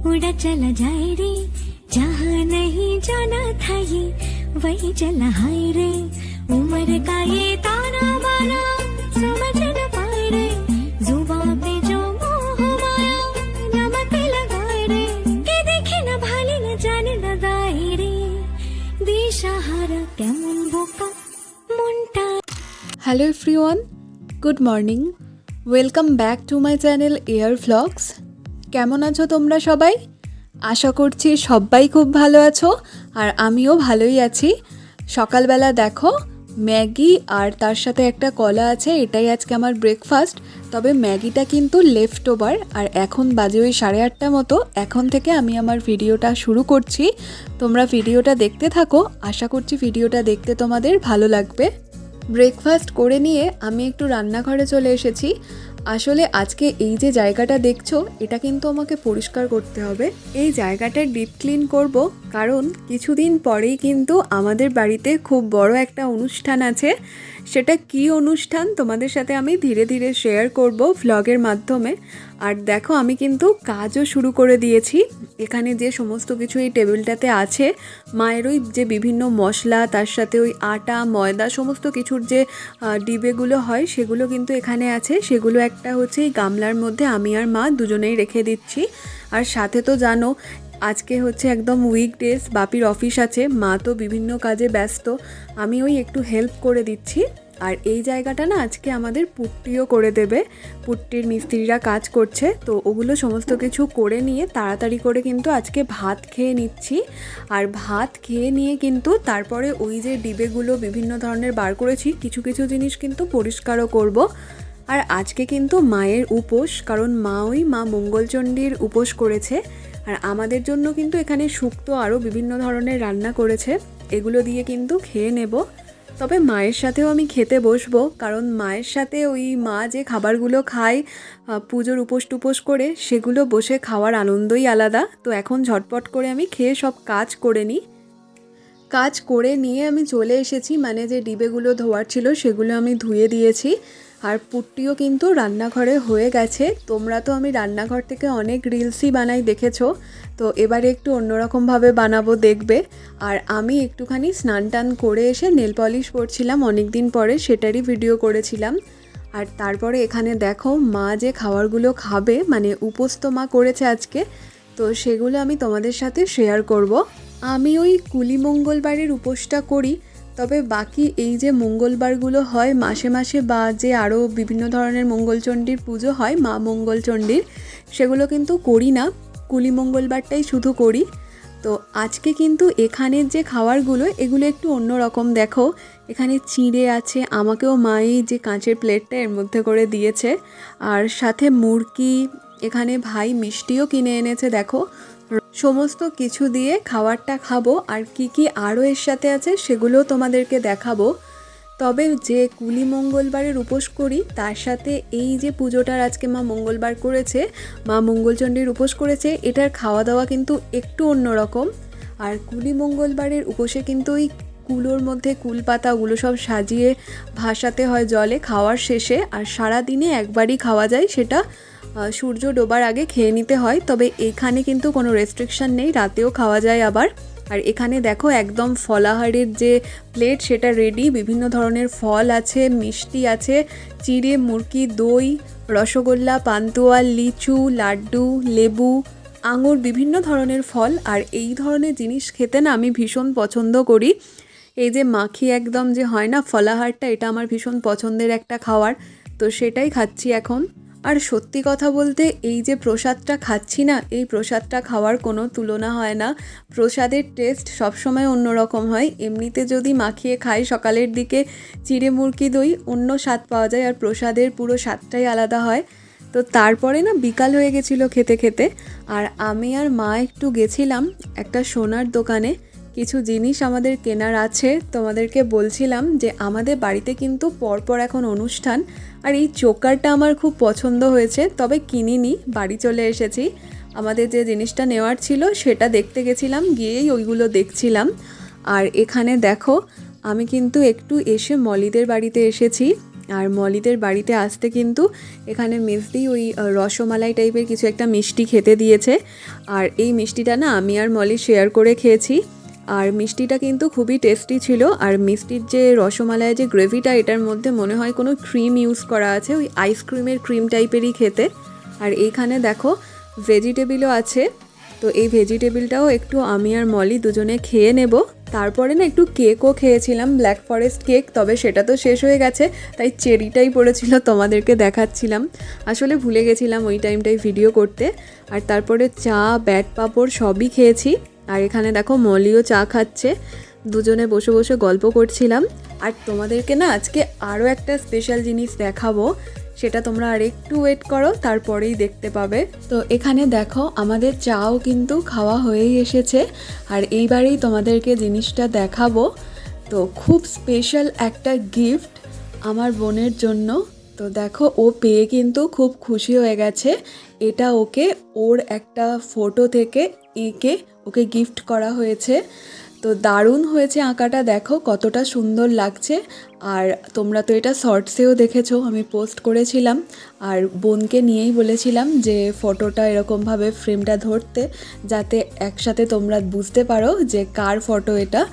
लेके उड़ा चला जाए रे जहाँ नहीं जाना था ये वही चला हाय रे उम्र का ये ताना बाना समझ न पाए रे जुबा पे जो मोह माया नमक लगाए रे के देखे न भाले न जाने न दाए रे দিশাহারা কেমন বোকা মনটা hello everyone good morning welcome back to my channel air vlogs কেমন আছো তোমরা সবাই? আশা করছি সবাই খুব ভালো আছো আর আমিও ভালোই আছি। সকালবেলা দেখো, ম্যাগি আর তার সাথে একটা কলা আছে, এটাই আজকে আমার ব্রেকফাস্ট তবে ম্যাগিটা কিন্তু লেফট ওভার আর এখন বাজে ওই সাড়ে আটটা মতো, এখন থেকে আমি আমার ভিডিওটা শুরু করছি। তোমরা ভিডিওটা দেখতে থাকো, আশা করছি ভিডিওটা দেখতে তোমাদের ভালো লাগবে। ব্রেকফাস্ট করে নিয়ে আমি একটু রান্নাঘরে চলে এসেছি। আসলে আজকে এই যে জায়গাটা দেখছ, এটা কিন্তু আমাকে পরিষ্কার করতে হবে। এই জায়গাটা ডিপ ক্লিন করব কারণ কিছুদিন পরেই কিন্তু আমাদের বাড়িতে খুব বড় একটা অনুষ্ঠান আছে। সেটা কি অনুষ্ঠান তোমাদের সাথে আমি ধীরে ধীরে শেয়ার করব ভ্লগের মাধ্যমে। আর দেখো আমি কিন্তু কাজও শুরু করে দিয়েছি। এখানে যে সমস্ত কিছু এই টেবিলটাতে আছে, মায়ের ওই যে বিভিন্ন মশলা, তার সাথে ওই আটা, ময়দা, সমস্ত কিছুর যে ডিবেগুলো হয়, সেগুলো কিন্তু এখানে আছে। সেগুলো একটা হচ্ছে এই গামলার মধ্যে আমি আর মা দুজনেই রেখে দিচ্ছি। আর সাথে তো জানো আজকে হচ্ছে একদম উইক উইকডেজ বাপির অফিস আছে, মা তো বিভিন্ন কাজে ব্যস্ত। আমি ওই একটু হেল্প করে দিচ্ছি। আর এই জায়গাটা না আজকে আমাদের পুট্টিও করে দেবে। পুট্টির মিস্ত্রিরা কাজ করছে, তো ওগুলো সমস্ত কিছু করে নিয়ে তাড়াতাড়ি করে কিন্তু আজকে ভাত খেয়ে নিচ্ছি। আর ভাত খেয়ে নিয়ে কিন্তু তারপরে ওই যে ডিবেগুলো বিভিন্ন ধরনের বার করেছি, কিছু কিছু জিনিস কিন্তু পরিষ্কারও করব। আর আজকে কিন্তু মায়ের উপোস, কারণ মা ওই মা মঙ্গলচণ্ডীর উপোস করেছে। আর আমাদের জন্য কিন্তু এখানে শুক্তো আরও বিভিন্ন ধরনের রান্না করেছে। এগুলো দিয়ে কিন্তু খেয়ে নেব। তবে মায়ের সাথেও আমি খেতে বসবো, কারণ মায়ের সাথে ওই মা যে খাবারগুলো খায় পুজোর উপোস টুপোস করে, সেগুলো বসে খাওয়ার আনন্দই আলাদা। তো এখন ঝটপট করে আমি খেয়ে সব কাজ করে নিই। কাজ করে নিয়ে আমি চলে এসেছি মানে যে ডিবেগুলো ধোয়ার ছিল, সেগুলো আমি ধুয়ে দিয়েছি। আর পুট্টিও কিন্তু রান্নাঘরে হয়ে গেছে। তোমরা তো আমি রান্নাঘর থেকে অনেক রিলসই বানাই দেখেছ। তো এবারে একটু অন্যরকমভাবে বানাবো দেখবে। আর আমি একটুখানি স্নান টান করে এসে নেল পলিশ পরছিলাম অনেক দিন পরে, সেটারই ভিডিও করেছিলাম। আর তারপরে এখানে দেখো, মা যে খাবারগুলো খাবে মানে উপোস তো মা করেছে আজকে, তো সেগুলো আমি তোমাদের সাথে শেয়ার করব। আমি ওই কুলি মঙ্গলবারের উপোসটা করি তবে বাকি এই যে মঙ্গলবারগুলো হয়, মাসে মাসে বা যে আরও বিভিন্ন ধরনের মঙ্গলচণ্ডীর পুজো হয়, মা মঙ্গলচণ্ডীর, সেগুলো কিন্তু করি না। কুলি মঙ্গলবারটাই শুধু করি। তো আজকে কিন্তু এখানের যে খাবারগুলো, এগুলো একটু অন্যরকম দেখো। এখানে চিঁড়ে আছে, আমাকেও মাই যে কাঁচের প্লেটটা এর মধ্যে করে দিয়েছে। আর সাথে মুরগি এখানে ভাই মিষ্টিও কিনে এনেছে, দেখো। সমস্ত কিছু দিয়ে খাবারটা খাব আর কি কি আরও এর সাথে আছে সেগুলোও তোমাদেরকে দেখাবো। তবে যে কুলি মঙ্গলবারের উপোস করি, তার সাথে এই যে পুজোটার আজকে মা মঙ্গলবার করেছে, মা মঙ্গলচণ্ডীর উপোস করেছে, এটার খাওয়া দাওয়া কিন্তু একটু অন্যরকম। আর কুলি মঙ্গলবারের উপোসে কিন্তু ওই কুলোর মধ্যে কুল পাতা ওগুলো সব সাজিয়ে ভাসাতে হয় জলে খাওয়ার শেষে, আর সারা দিনে একবারই খাওয়া যায় সেটা সূর্য ডোবার আগে খেয়ে নিতে হয়, তবে এখানে কিন্তু কোনো রেস্ট্রিকশন নেই, রাতেও খাওয়া যায় আবার। আর এখানে দেখো একদম ফলাহারের যে প্লেট সেটা রেডি বিভিন্ন ধরনের ফল আছে, মিষ্টি আছে, চিড়ে, মুরকি, দই, রসগোল্লা, পান্তুয়া, লিচু, লাড্ডু, লেবু, আঙুর, বিভিন্ন ধরনের ফল। আর এই ধরনের জিনিস খেতে না আমি ভীষণ পছন্দ করি। এই যে মাখি একদম যে হয় না, ফলাহারটা, এটা আমার ভীষণ পছন্দের একটা খাবার। তো সেটাই খাচ্ছি এখন। আর সত্যি কথা বলতে এই যে প্রসাদটা খাচ্ছি না, এই প্রসাদটা খাওয়ার কোনো তুলনা হয় না। প্রসাদের টেস্ট সবসময় অন্যরকম হয়। এমনিতে যদি মাখিয়ে খাই, সকালের দিকে চিড়ে দই অন্য স্বাদ পাওয়া যায় আর প্রসাদের পুরো স্বাদটাই আলাদা হয়। তো তারপরে না, বিকাল হয়ে গেছিল খেতে খেতে। আর আমি আর মা একটু গেছিলাম একটা সোনার দোকানে। কিছু জিনিস আমাদের কেনার আছে। তোমাদেরকে বলছিলাম যে আমাদের বাড়িতে কিন্তু পরপর এখন অনুষ্ঠান। আর এই চোকারটা আমার খুব পছন্দ হয়েছে, তবে কিনিনি, বাড়ি চলে এসেছি। আমাদের যে জিনিসটা নেওয়ার ছিল সেটা দেখতে গেছিলাম, গিয়েই ওইগুলো দেখছিলাম। আর এখানে দেখো, আমি কিন্তু একটু এসে মলিদের বাড়িতে এসেছি। আর মলিদের বাড়িতে আসতে কিন্তু এখানে মেজদি ওই রসমালাই টাইপের কিছু একটা মিষ্টি খেতে দিয়েছে। আর এই মিষ্টিটা না আমি আর মলি শেয়ার করে খেয়েছি। আর মিষ্টিটা কিন্তু খুবই টেস্টি ছিল। আর মিষ্টির যে রসমালাই যে গ্রেভিটা এটার মধ্যে মনে হয় কোনো ক্রিম ইউজ করা আছে। ওই আইসক্রিমের ক্রিম টাইপেরই খেতে। আর এইখানে দেখো ভেজিটেবিলও আছে। তো এই ভেজিটেবিলটাও একটু আমি আর মলি দুজনে খেয়ে নেব। তারপরে না একটু কেকও খেয়েছিলাম ব্ল্যাক ফরেস্ট কেক তবে সেটা তো শেষ হয়ে গেছে। তাই চেরিটাই পড়েছিল, তোমাদেরকে দেখাচ্ছিলাম। আসলে ভুলে গেছিলাম ওই টাইমটাই ভিডিও করতে। আর তারপরে চা, ব্যাট পাঁপড় সবই খেয়েছি। আর এখানে দেখো মলিও চা খাচ্ছে। দুজনে বসে বসে গল্প করছিলাম। আর তোমাদেরকে না আজকে আরও একটা স্পেশাল জিনিস দেখাবো। সেটা তোমরা আর একটু ওয়েট করো, তারপরেই দেখতে পাবে। তো এখানে দেখো আমাদের চাও কিন্তু খাওয়া হয়েই এসেছে। আর এইবারেই তোমাদেরকে জিনিসটা দেখাবো। তো খুব স্পেশাল একটা গিফট আমার বোনের জন্য। তো দেখো ও পেয়ে কিন্তু খুব খুশি হয়ে গেছে। এটা ওকে ওর একটা ফটো থেকে এঁকে ওকে গিফট করা হয়েছে। তো দারুণ হয়েছে আঁকাটা, দেখো কতটা সুন্দর লাগছে। আর তোমরা তো এটা শর্টসেও দেখেছ, আমি পোস্ট করেছিলাম। আর বোনকে নিয়েই বলেছিলাম যে ফটোটা এরকমভাবে ফ্রেমটা ধরতে, যাতে একসাথে তোমরা বুঝতে পারো যে কার ফটো এটা।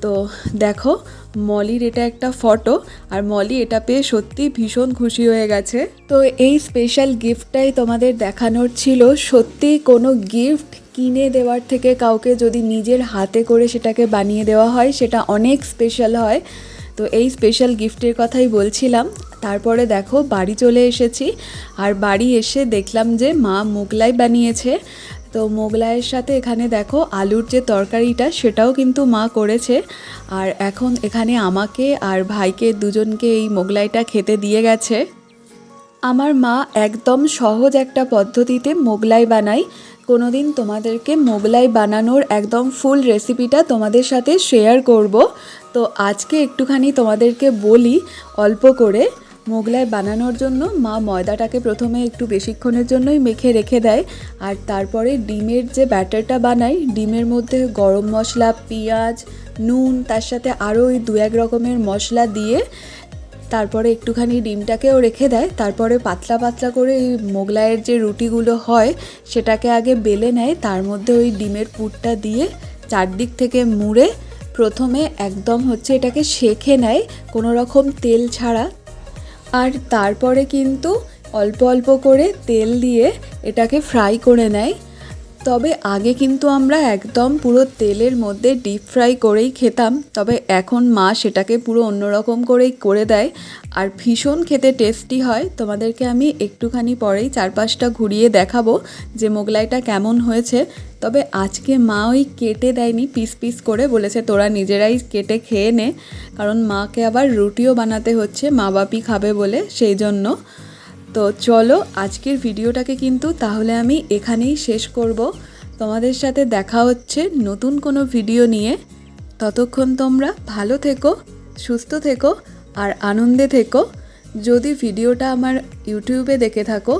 তো দেখো, মলির এটা একটা ফটো, আর মলি এটা পেয়ে সত্যি ভীষণ খুশি হয়ে গেছে। তো এই স্পেশাল গিফটটাই তোমাদের দেখানোর ছিল। সত্যি কোনো গিফট কিনে দেওয়ার থেকে কাউকে যদি নিজের হাতে করে সেটাকে বানিয়ে দেওয়া হয়, সেটা অনেক স্পেশাল হয়। তো এই স্পেশাল গিফটের কথাই বলছিলাম। তারপরে দেখো, বাড়ি চলে এসেছি। আর বাড়ি এসে দেখলাম যে মা মোগলাই বানিয়েছে। তো মোগলাইয়ের সাথে এখানে দেখো, আলুর যে তরকারিটা, সেটাও কিন্তু মা করেছে। আর এখন এখানে আমাকে আর ভাইকে দুজনকে এই মোগলাইটা খেতে দিয়ে গেছে। আমার মা একদম সহজ একটা পদ্ধতিতে মোগলাই বানায়। কোনোদিন তোমাদেরকে মোগলাই বানানোর একদম ফুল রেসিপিটা তোমাদের সাথে শেয়ার করব। তো আজকে একটুখানি তোমাদেরকে বলি অল্প করে, মোগলাই বানানোর জন্য মা ময়দাটাকে প্রথমে একটু বেশিক্ষণের জন্যই মেখে রেখে দেয় আর তারপরে ডিমের যে ব্যাটারটা বানাই, ডিমের মধ্যে গরম মশলা, পেঁয়াজ, নুন, তার সাথে আরও ওই দু এক রকমের মশলা দিয়ে তারপরে একটুখানি ডিমটাকেও রেখে দেয়, তারপরে পাতলা পাতলা করে এই মোগলাইয়ের যে রুটিগুলো হয়, সেটাকে আগে বেলে নেয়, তার মধ্যে ওই ডিমের পুরটা দিয়ে চারদিক থেকে মুড়ে প্রথমে একদম হচ্ছে এটাকে সেঁকে নেয়, কোনো রকম তেল ছাড়া। আর তারপরে কিন্তু অল্প অল্প করে তেল দিয়ে এটাকে ফ্রাই করে নেয়। তবে আগে কিন্তু আমরা একদম পুরো তেলের মধ্যে ডিপ ফ্রাই করেই খেতাম, তবে এখন মা সেটাকে পুরো অন্যরকম করেই করে দেয়। আর ভীষণ খেতে টেস্টি হয়। তোমাদেরকে আমি একটুখানি পরেই চারপাশটা ঘুরিয়ে দেখাবো যে মোগলাইটা কেমন হয়েছে। তবে আজকে মা ওই কেটে দেয়নি পিস পিস করে বলেছে তোরা নিজেরাই কেটে খেয়ে নে। কারণ মাকে আবার রুটিও বানাতে হচ্ছে, মা বাপি খাবে বলে, সেই জন্য। তো চলো আজকের ভিডিওটাকে কিন্তু তাহলে আমি এখানেই শেষ করব। তোমাদের সাথে দেখা হচ্ছে নতুন কোনো ভিডিও নিয়ে। ততক্ষণ তোমরা ভালো থেকো, সুস্থ থেকো আর আনন্দে থেকো। যদি ভিডিওটা আমার ইউটিউবে দেখে থাকো,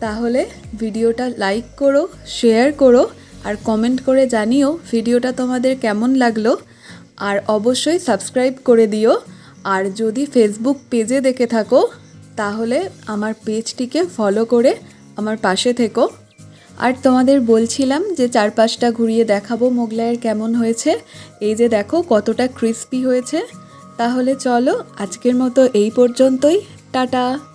তাহলে ভিডিওটা লাইক করো, শেয়ার করো আর কমেন্ট করে জানিও ভিডিওটা তোমাদের কেমন লাগল। আর অবশ্যই সাবস্ক্রাইব করে দিও। আর যদি ফেসবুক পেজে দেখে থাকো তাহলে আমার পেজটিকে ফলো করে আমার পাশে থেকো। আর তোমাদের বলছিলাম যে চারপাশটা ঘুরিয়ে দেখাবো মোগলাইয়ের কেমন হয়েছে। এই যে দেখো কতটা ক্রিস্পি হয়েছে। তাহলে চলো আজকের মতো এই পর্যন্তই। টাটা!